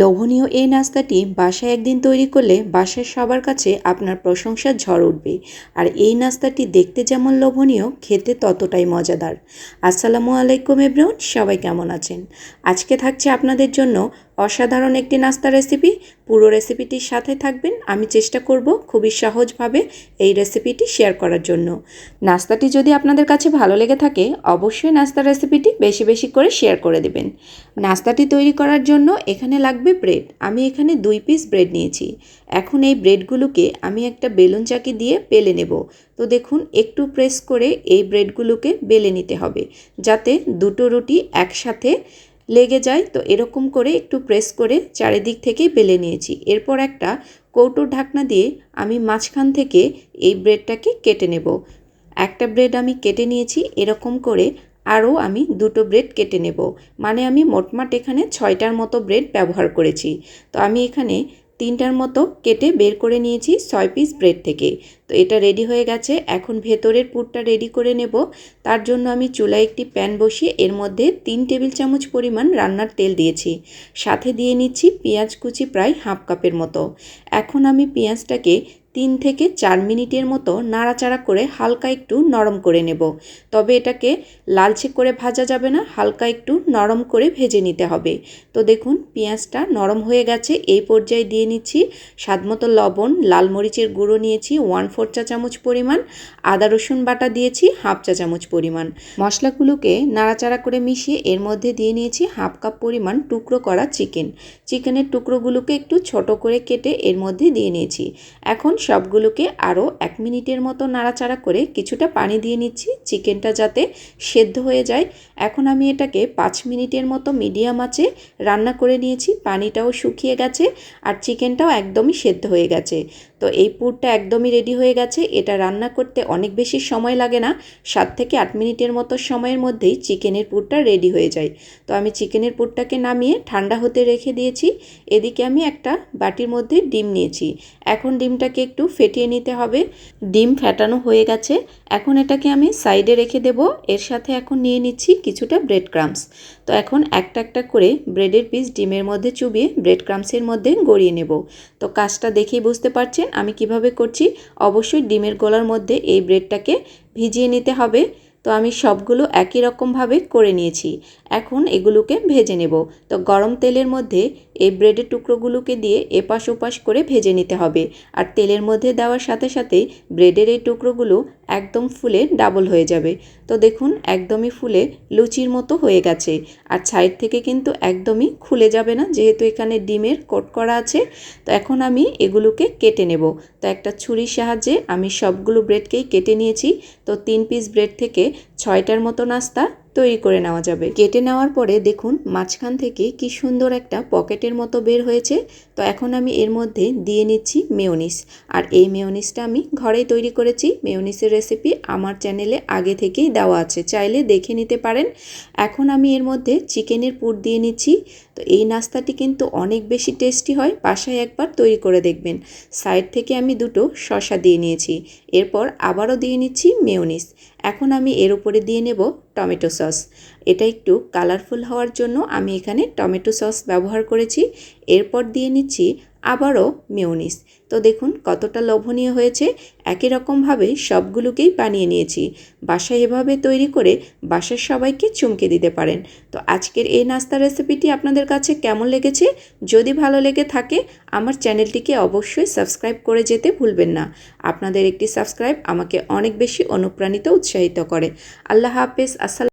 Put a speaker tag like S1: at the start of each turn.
S1: লোভনীয় এই নাস্তাটি বাসায় একদিন তৈরি করলে বাসায় সবার কাছে আপনার প্রশংসা ঝড় উঠবে। আর এই নাস্তাটি দেখতে যেমন লোভনীয়, খেতে ততটাই মজাদার। আসসালামু আলাইকুম এব্রন সবাই কেমন আছেন? আজকে থাকছে আপনাদের জন্য অসাধারণ একটি নাস্তা রেসিপি পুরো রেসিপিটির সাথে থাকবেন। আমি চেষ্টা করব খুবই সহজভাবে এই রেসিপিটি শেয়ার করার জন্য। নাস্তাটি যদি আপনাদের কাছে ভালো লেগে থাকে, অবশ্যই নাস্তার রেসিপিটি বেশি বেশি করে শেয়ার করে দেবেন। নাস্তাটি তৈরি করার জন্য এখানে লাগবে ব্রেড আমি এখানে দুই পিস ব্রেড নিয়েছি। এখন এই ব্রেডগুলোকে আমি একটা বেলুন চাকি দিয়ে বেলে নেব। তো দেখুন, একটু প্রেস করে এই ব্রেডগুলোকে বেলে নিতে হবে। যাতে দুটো রুটি একসাথে লেগে যায়, তো এরকম করে একটু প্রেস করে চারিদিক থেকে বেলে নিয়েছি। এরপর একটা কৌটোর ঢাকনা দিয়ে আমি মাঝখান থেকে এই ব্রেডটাকে কেটে নেব। একটা ব্রেড আমি কেটে নিয়েছি, এরকম করে আরও আমি দুটো ব্রেড কেটে নেব। মানে আমি মোটমাট এখানে ছয়টার মতো ব্রেড ব্যবহার করেছি। তো আমি এখানে তিনটার মতো কেটে বের করে নিয়েছি ছয় পিস ব্রেড থেকে। তো এটা রেডি হয়ে গেছে। এখন ভেতরের পুরটা রেডি করে নেব। তার জন্য আমি চুলায় একটি প্যান বসিয়ে এর মধ্যে তিন টেবিল চামচ পরিমাণ রান্নার তেল দিয়েছি। সাথে দিয়ে নিচ্ছি পেঁয়াজ কুচি প্রায় হাফ কাপের মতো। এখন আমি পেঁয়াজটাকে তিন থেকে চার মিনিটের মতো নাড়াচাড়া করে হালকা একটু নরম করে নেব। তবে এটাকে লালচে করে ভাজা যাবে না, হালকা একটু নরম করে ভেজে নিতে হবে। তো দেখুন, পেঁয়াজটা নরম হয়ে গেছে, এই পর্যায়ে দিয়ে নিচ্ছি স্বাদমতো লবণ, লাল মরিচের গুঁড়ো নিয়েছি, ওয়ান ফোর চা চামচ পরিমাণ, আদা রসুন বাটা দিয়েছি, হাফ চা চামচ পরিমাণ। মশলাগুলোকে নাড়াচাড়া করে মিশিয়ে এর মধ্যে দিয়ে নিয়েছি হাফ কাপ পরিমাণ টুকরো করা চিকেন। চিকেনের টুকরোগুলোকে একটু ছোট করে কেটে এর মধ্যে দিয়ে নিয়েছি। এখন সবগুলোকে আরও এক মিনিটের মতো নাড়াচাড়া করে কিছুটা পানি দিয়ে নিচ্ছি। চিকেনটা যাতে সেদ্ধ হয়ে যায়। এখন আমি এটাকে পাঁচ মিনিটের মতো মিডিয়াম আঁচে রান্না করে নিয়েছি। পানিটাও শুকিয়ে গেছে আর চিকেনটাও একদমই সেদ্ধ হয়ে গেছে। তো এই পুরটা একদমই রেডি হয়ে গেছে। এটা রান্না করতে অনেক বেশি সময় লাগে না। সাত থেকে আট মিনিটের মতো সময়ের মধ্যেই চিকেনের পুরটা রেডি হয়ে যায়। তো আমি চিকেনের পুরটাকে নামিয়ে ঠান্ডা হতে রেখে দিয়েছি। এদিকে আমি একটা বাটির মধ্যে ডিম নিয়েছি। এখন ডিমটাকে একটু ফেটিয়ে নিতে হবে। ডিম ফেটানো হয়ে গেছে। এখন এটাকে আমি সাইডে রেখে দেব। এর সাথে এখন নিয়ে নিচ্ছি কিছুটা ব্রেড ক্রামস তো এখন একটা একটা করে ব্রেডের পিস ডিমের মধ্যে চুবিয়ে ব্রেড ক্রামসের মধ্যে গড়িয়ে নেব। তো কাজটা দেখেই বুঝতে পারছেন আমি কীভাবে করছি। অবশ্যই ডিমের গোলার মধ্যে এই ব্রেডটাকে ভিজিয়ে নিতে হবে। তো আমি সবগুলো একই রকমভাবে করে নিয়েছি। এখন এগুলোকে ভেজে নেব। তো গরম তেলের মধ্যে এই ব্রেডের টুকরোগুলোকে দিয়ে এপাশ ওপাশ করে ভেজে নিতে হবে। আর তেলের মধ্যে দেওয়ার সাথে সাথে ব্রেডের এই টুকরোগুলো একদম ফুলে ডাবল হয়ে যাবে। তো দেখুন, একদমই ফুলে লুচির মতো হয়ে গেছে। আর সাইড থেকে কিন্তু একদমই খুলে যাবে না, যেহেতু এখানে ডিমের কোট করা আছে। তো এখন আমি এগুলোকে কেটে নেব। তো একটা ছুরির সাহায্যে আমি সবগুলো ব্রেডকেই কেটে নিয়েছি। তো তিন পিস ব্রেড থেকে ছয়টার মতো নাস্তা তৈরি করে নেওয়া যাবে। কেটে নেওয়ার পরে দেখুন মাঝখান থেকে কি সুন্দর একটা পকেটের মতো বের হয়েছে। তো এখন আমি এর মধ্যে দিয়ে নিচ্ছি মেয়নিস। আর এই মেয়নিসটা আমি ঘরেই তৈরি করেছি। মেয়নিসের রেসিপি আমার চ্যানেলে আগে থেকেই দেওয়া আছে। চাইলে দেখে নিতে পারেন। এখন আমি এর মধ্যে চিকেনের পুর দিয়ে নিচ্ছি। তো এই নাস্তাটি কিন্তু অনেক বেশি টেস্টি হয়, বাসায় একবার তৈরি করে দেখবেন। সাইড থেকে আমি দুটো শশা দিয়ে নিয়েছি, এরপর আবারও দিয়ে নিচ্ছি মেয়নিস এখন আমি এর উপরে দিয়ে নেব টমেটো সস। এটা একটু কালারফুল হওয়ার জন্য আমি এখানে টমেটো সস ব্যবহার করেছি। এরপর দিয়ে নিচ্ছি আবারও মেয়নিস তো দেখুন কতটা লোভনীয় হয়েছে। একই রকমভাবে সবগুলোকেই বানিয়ে নিয়েছি। বাসায় এভাবে তৈরি করে বাসার সবাইকে চমকে দিতে পারেন। তো আজকের এই নাস্তা রেসিপিটি আপনাদের কাছে কেমন লেগেছে? যদি ভালো লেগে থাকে, আমার চ্যানেলটিকে অবশ্যই সাবস্ক্রাইব করে যেতে ভুলবেন না। আপনাদের একটি সাবস্ক্রাইব আমাকে অনেক বেশি অনুপ্রাণিত উৎসাহিত করে। আল্লাহ হাফেজ। আসসালাম